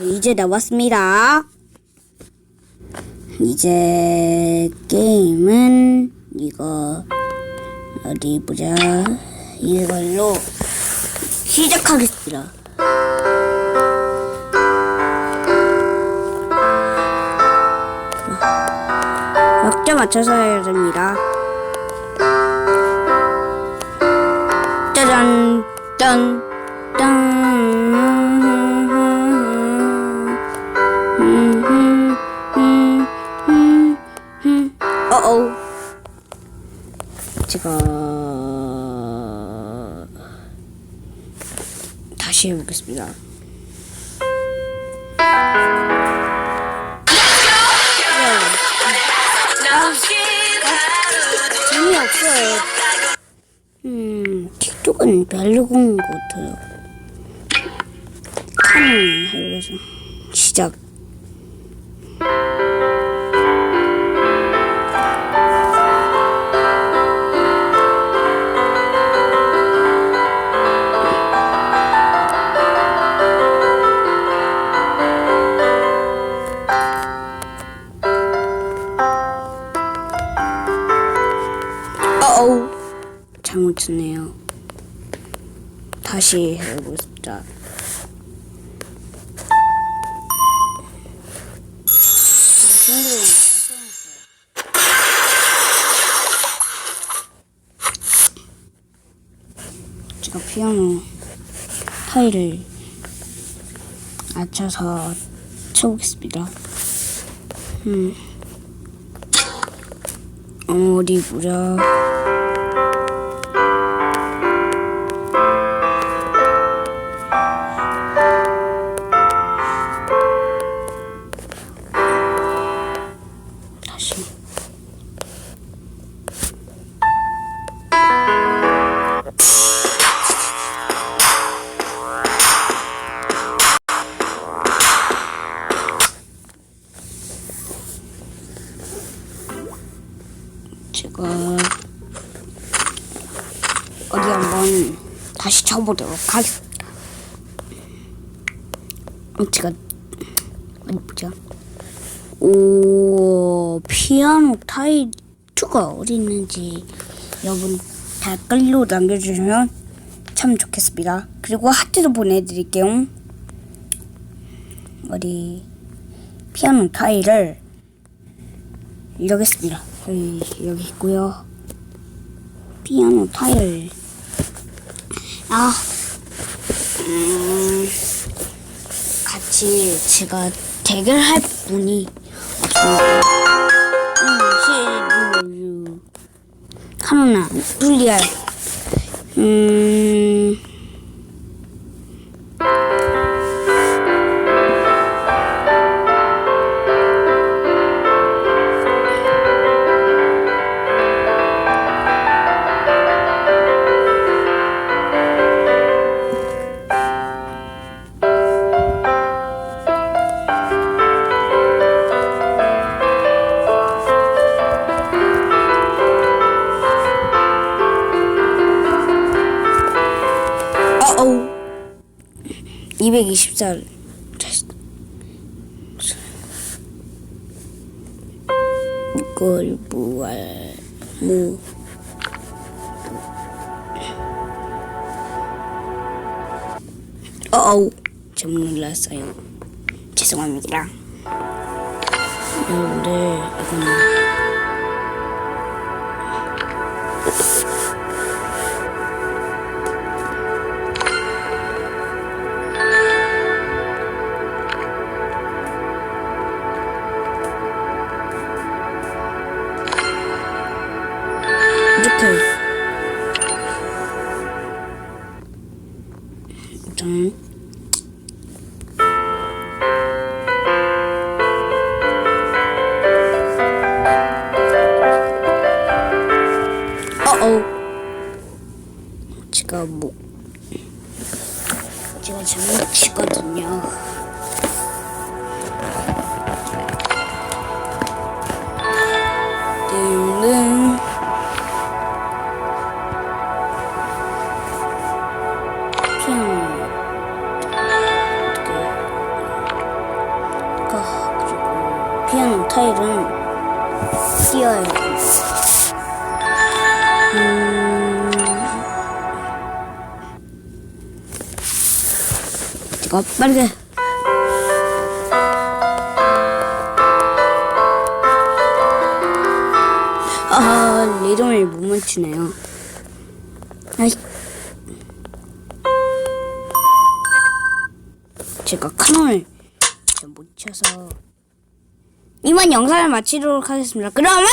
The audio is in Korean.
이제 나왔습니다. 이제 게임은 이거 어디 보자. 이걸로 시작하겠습니다. 역자 맞춰서 해야 됩니다. 짜잔, 짠, 짠. 제가 다시 해보겠습니다. 재미없어요. 음, 틱톡은 별로인 것 같아요. 카는 해보겠어. 시작. 잘못 쳤네요. 다시 해보겠습니다. 제가 피아노 타일을 맞춰서 쳐보겠습니다. 음. 어디 보자. 제가 어디 한번 다시 쳐보도록 하겠습니다. 어, 제가 어디 보자. 오 피아노 타일 2가 어디 있는지 여러분 댓글로 남겨주시면 참 좋겠습니다. 그리고 하트도 보내드릴게요. 어디 피아노 여기 있습니다. 여기, 여기 있고요. 피아노 타일. 아, 음, 같이 제가 대결할 분이. 음, 하나, 둘리알. 음, 어우. 224. 이걸 무할 무 어우 좀 놀랐어요 죄송합니다 여러분들 이거는 어, 등. 등. 어어. 제가 목. 뭐, 제가 잘못 치거든요. 노 타일은 띄어야 돼. 음... 제가 빠르게 아 리듬을 못 맞추네요. 아이. 제가 카논을 못 쳐서 이만 영상을 마치도록 하겠습니다. 그러면